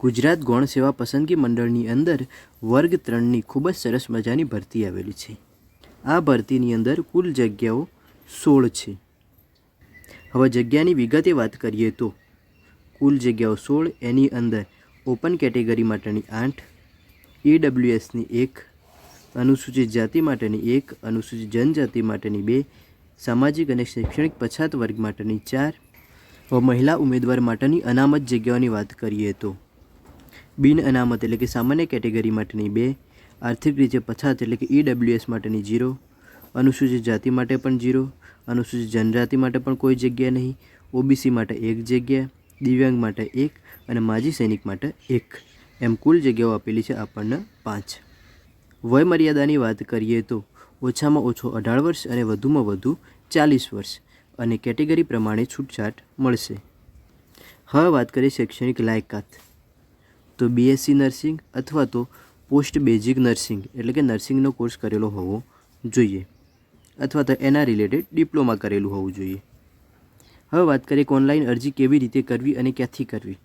ગુજરાત ગૌણ સેવા પસંદગી મંડળની અંદર વર્ગ ત્રણની ખૂબ જ સરસ મજાની ભરતી આવેલી છે. આ ભરતીની અંદર કુલ જગ્યાઓ સોળ છે. હવે જગ્યાની વિગતે વાત કરીએ તો, કુલ જગ્યાઓ સોળ, એની અંદર ઓપન કેટેગરી માટેની આઠ ઈડબ્લ્યુએસની એક, અનુસૂચિત જાતિ માટેની એક, અનુસૂચિત જનજાતિ માટેની બે, સામાજિક અને શૈક્ષણિક પછાત વર્ગ માટેની ચાર. મહિલા ઉમેદવાર માટેની અનામત જગ્યાઓની વાત કરીએ તો બિન અનામત એટલે કે સામાન્ય કેટેગરી માટેની બે, આર્થિક રીતે પછાત એટલે કે ઈડબ્લ્યુએસ માટેની જીરો અનુસૂચિત જાતિ માટે પણ જીરો અનુસૂચિત જનજાતિ માટે પણ કોઈ જગ્યા નહીં, ઓબીસી માટે એક જગ્યા, દિવ્યાંગ માટે એક અને માજી સૈનિક માટે એક. એમ કુલ જગ્યાઓ આપેલી છે આપણને પાંચ. વયમર્યાદાની વાત કરીએ તો ઓછામાં ઓછો અઢાર વર્ષ અને વધુમાં વધુ ચાલીસ વર્ષ અને કેટેગરી પ્રમાણે છૂટછાટ મળશે. હવે વાત કરીએ શૈક્ષણિક લાયકાત. તો બીએસસી નર્સિંગ અથવા તો પોસ્ટ બેઝિક નર્સિંગ એટલે કે નર્સિંગનો કોર્સ કરેલો હોવો જોઈએ અથવા તો એના રિલેટેડ ડિપ્લોમા કરેલું હોવું જોઈએ. હવે વાત કરીએ કે ઓનલાઈન અરજી કેવી રીતે કરવી અને ક્યાંથી કરવી?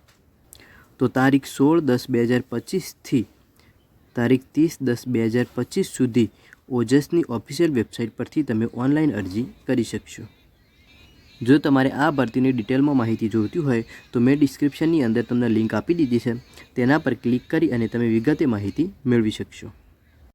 તો તારીખ સોળ દસ બે હજાર પચીસથી તારીખ ત્રીસ દસ બે હજાર પચીસ સુધી ઓજસની ઓફિશિયલ વેબસાઇટ પરથી તમે ઓનલાઈન અરજી કરી શકશો. જો તમારે આ ભરતીની ડિટેલમાં માહિતી જોઈતી હોય, તો મેં ડિસ્ક્રિપ્શનની અંદર તમને લિંક આપી દીધી છે. તેના પર ક્લિક કરી અને તમે વિગતે માહિતી મેળવી શકશો.